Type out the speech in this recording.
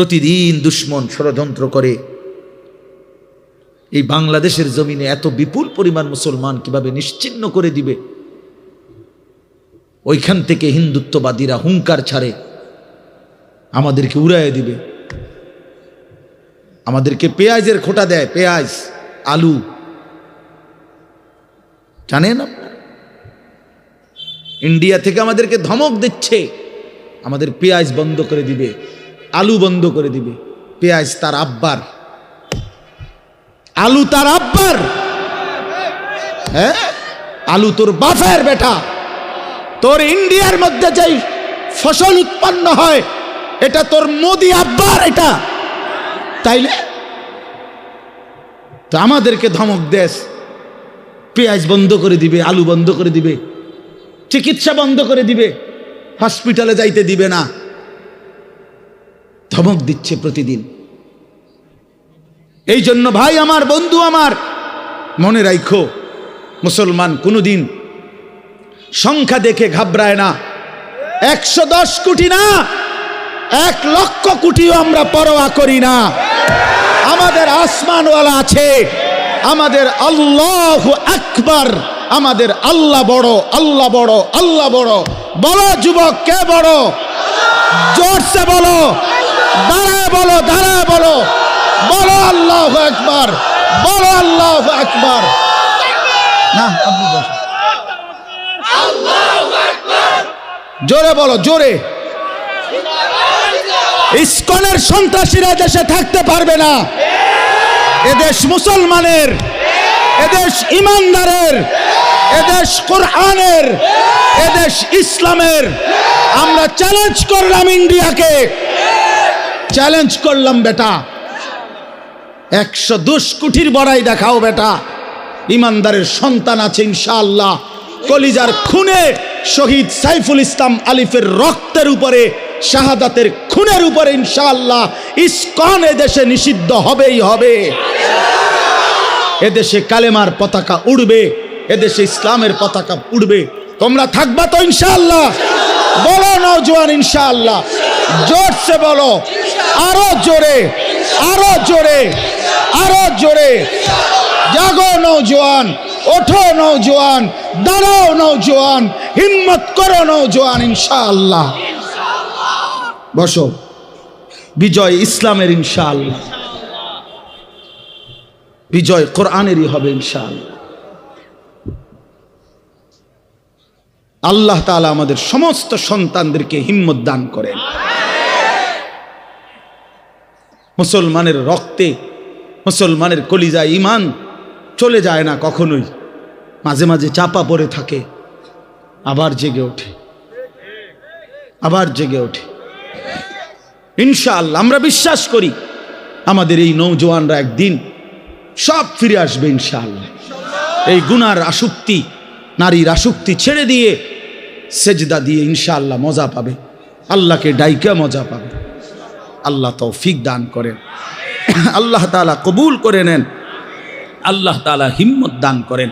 প্রতিদিন দুশ্মন ষড়যন্ত্র করে। এই বাংলাদেশের জমিনে এত বিপুল পরিমাণ মুসলমান কীভাবে নিশ্চিন্ন করে দিবে? ওইখান থেকে হিন্দুত্ববাদীরা হুঙ্কার ছাড়ে। আমাদেরকে উড়াইয়ে দিবে। আমাদেরকে পেঁয়াজের খোটা দেয়, পেঁয়াজ, আলু। জানেন আপনারা? ইন্ডিয়া থেকে আমাদেরকে ধমক দিচ্ছে। আমাদের পেঁয়াজ বন্ধ করে দিবে। আলু বন্ধ করে দিবে। পেঁয়াজ তার আব্বার। আলু তার আব্বার। হ্যাঁ? আলু তোর বাফের বেটা। তোর ইন্ডিয়ার মধ্যে যেই ফসল উৎপন্ন হয়, এটা তোর মোদি আব্বার এটা। তাইলে? তো আমাদেরকে ধমক দেশ পেঁয়াজ বন্ধ করে দিবে, আলু বন্ধ করে দিবে, চিকিৎসা বন্ধ করে দিবে। হসপিটালে যাইতে দিবে না। ধমক দিচ্ছে প্রতিদিন। এই জন্য ভাই আমার, বন্ধু আমার, মনে রাখো মুসলমান কোনোদিন সংখ্যা দেখে ঘাবড়ায় না। একশো দশ কোটি না, এক লক্ষ কোটিও আমরা পরোয়া করি না। আমাদের আসমানওয়ালা আছে, আমাদের আল্লাহ আকবার, আমাদের আল্লাহ বড় আল্লাহ বড় আল্লাহ বড়। বলো যুবক, কে বড়? জোরসে বলো। দাঁড়ায় বলো দাঁড়ায় বলো। বলো আল্লাহ একবার বলো আল্লাহ আপনি জোরে বলো, জোরে। ইস্কনের সন্ত্রাসীরা দেশে থাকতে পারবে না। এদেশ মুসলমানের এদেশ ইমানদারের এদেশ কোরআনের এদেশ ইসলামের। আমরা চ্যালেঞ্জ করলাম ইন্ডিয়াকে। চ্যালেঞ্জ করলাম বেটা। একশো দুশ কোটির বড়াই দেখাও বেটা। ইমানদারের সন্তান আছে ইনশাআল্লাহ। কলিজার খুনে শহীদ সাইফুল ইসলাম আলিফের রক্তের উপরে, শাহাদাতের খুনের উপরে ইনশাআল্লাহ ইস্কন এদেশে নিষিদ্ধ হবেই হবে। এদেশে কালেমার পতাকা উড়বে, এদেশে ইসলামের পতাকা উড়বে। তোমরা থাকবা তো ইনশাআল্লাহ। বলো নৌজওয়ান ইনশাআল্লাহ। জোরসে বলো। আরও জোরে আরও জোরে আরও জোরে। জাগো নৌজওয়ান ওঠো নৌজওয়ান দাঁড়াও নৌজওয়ান হিম্মত করো নৌজওয়ান ইনশাআল্লাহ। বসো। বিজয় ইসলামের ইনশাআল্লাহ। বিজয় কোরআনেরই হবে ইনশাআল্লাহ। আল্লাহ তাআলা আমাদের সমস্ত সন্তানদেরকে হিম্মত দান করেন। মুসলমানের রক্তে, মুসলমানের কলিজা ইমান চলে যায় না কখনোই। মাঝে মাঝে চাপা পড়ে থাকে, আবার জেগে ওঠে। আবার জেগে ওঠে। ইনশাআল্লাহ, আমরা বিশ্বাস করি আমাদের এই নৌজওয়ানরা একদিন সব ফিরে আসবে ইনশাআল্লাহ। এই গুনার আসক্তি, নারীর আসক্তি ছেড়ে দিয়ে সেজদা দিয়ে ইনশাআল্লাহ মজা পাবে। আল্লাহকে ডাইকা মজা পাবে। আল্লাহ তৌফিক দান করেন। আল্লাহ তালা কবুল করে নেন। আল্লাহ তালা হিম্মত দান করেন।